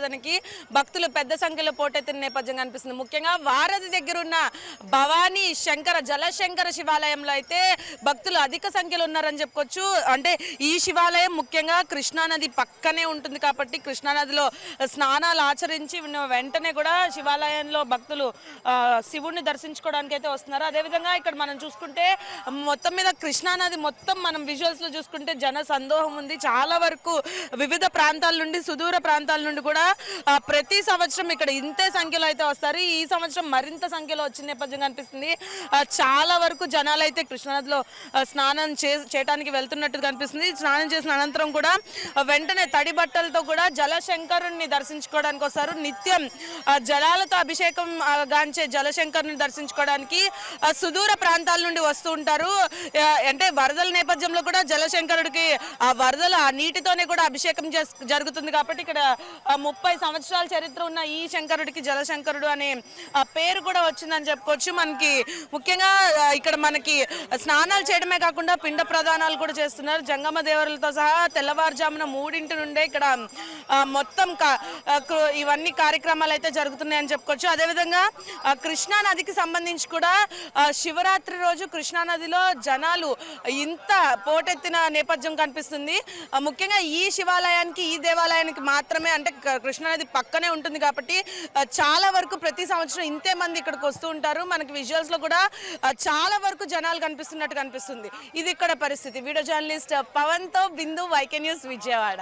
ఆరాధనకి భక్తులు పెద్ద సంఖ్యలో పోటెత్తిన నేపథ్యం కనిపిస్తుంది ముఖ్యంగా వారధి దగ్గర ఉన్న భవానీ శంకర జలశంకర శివాలయంలో అయితే భక్తులు అధిక సంఖ్యలో ఉన్నారని చెప్పుకోవచ్చు. అంటే ఈ శివాలయం ముఖ్యంగా కృష్ణానది పక్కనే ఉంటుంది కాబట్టి కృష్ణానదిలో స్నానాలు ఆచరించి ఉన్న వెంటనే కూడా శివాలయంలో భక్తులు శివుణ్ణి దర్శించుకోవడానికి అయితే వస్తున్నారు. అదేవిధంగా ఇక్కడ మనం చూసుకుంటే మొత్తం మీద కృష్ణానది మొత్తం మనం విజువల్స్లో చూసుకుంటే జన సందోహం ఉంది. చాలా వరకు వివిధ ప్రాంతాల నుండి సుదూర ప్రాంతాల నుండి కూడా ప్రతి సంవత్సరం ఇక్కడ ఇంతే సంఖ్యలో అయితే వస్తారు. ఈ సంవత్సరం మరింత సంఖ్యలో వచ్చిన నేపథ్యం కనిపిస్తుంది. చాలా వరకు జనాలు అయితే కృష్ణానదిలో స్నానం చే చేయడానికి వెళ్తున్నట్టు కనిపిస్తుంది. స్నానం చేసిన అనంతరం కూడా వెంటనే తడి బట్టలతో కూడా జలశంకరుణ్ణి దర్శించుకోవడానికి వస్తారు. నిత్యం ఆ, జలాలతో అభిషేకం గాంచే జలశంకరుని దర్శించుకోవడానికి సుదూర ప్రాంతాల నుండి వస్తూ ఉంటారు. అంటే వరదల నేపథ్యంలో కూడా జలశంకరుడికి ఆ వరదల ఆ నీటితోనే కూడా అభిషేకం జరుగుతుంది కాబట్టి ఇక్కడ ఆ, ముప్పై సంవత్సరాల చరిత్ర ఉన్న ఈ శంకరుడికి జలశంకరుడు అనే ఆ, పేరు కూడా వచ్చిందని చెప్పుకోవచ్చు. మనకి ముఖ్యంగా ఇక్కడ మనకి స్నానాలు చేయడమే కాకుండా పిండ ప్రదానాలు కూడా చేస్తున్నారు. జంగమ దేవరులతో సహా తెల్లవారుజామున మూడింటి నుండే ఇక్కడ మొత్తం కృ- ఇవన్నీ కార్యక్రమాలు అయితే జరుగుతున్నాయని చెప్పుకోవచ్చు. అదేవిధంగా ఆ, కృష్ణా నదికి సంబంధించి కూడా శివరాత్రి రోజు కృష్ణా నదిలో జనాలు ఇంత పోటెత్తిన నేపథ్యం కనిపిస్తుంది. ముఖ్యంగా ఈ శివాలయానికి ఈ దేవాలయానికి మాత్రమే అంటే కృష్ణానది పక్కనే ఉంటుంది కాబట్టి చాలా వరకు ప్రతి సంవత్సరం ఇంతే మంది ఇక్కడికి వస్తూ ఉంటారు. మనకి విజువల్స్లో కూడా చాలా వరకు జనాలు కనిపిస్తున్నట్టు కనిపిస్తుంది. ఇది ఇక్కడ పరిస్థితి. వీడియో జర్నలిస్ట్ పవన్తో బిందు వైకే న్యూస్ విజయవాడ.